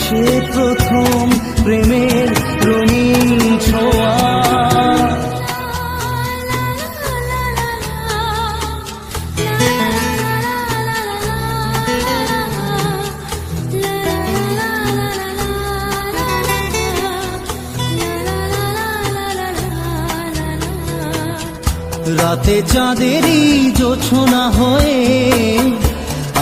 সে প্রথম প্রেমের রঙিন ছোঁয়া। রাতে চাঁদেরই জোছনা হয়ে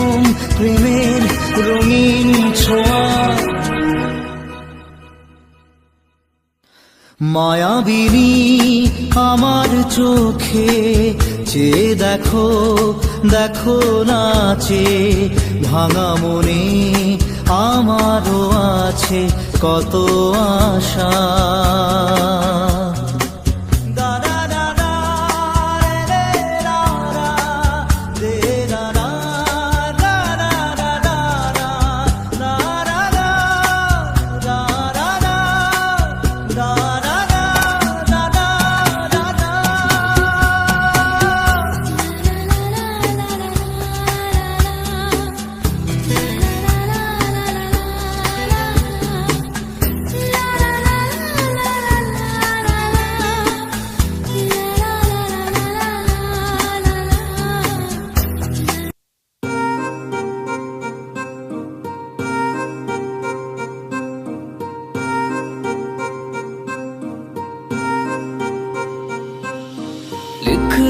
প্রথম প্রেমের রঙিন ছোঁয়া। মায়াবিনী আমার চোখে, চেয়ে দেখো দেখো নাচে, ভাঙা মনে আমারও আছে কত আশা।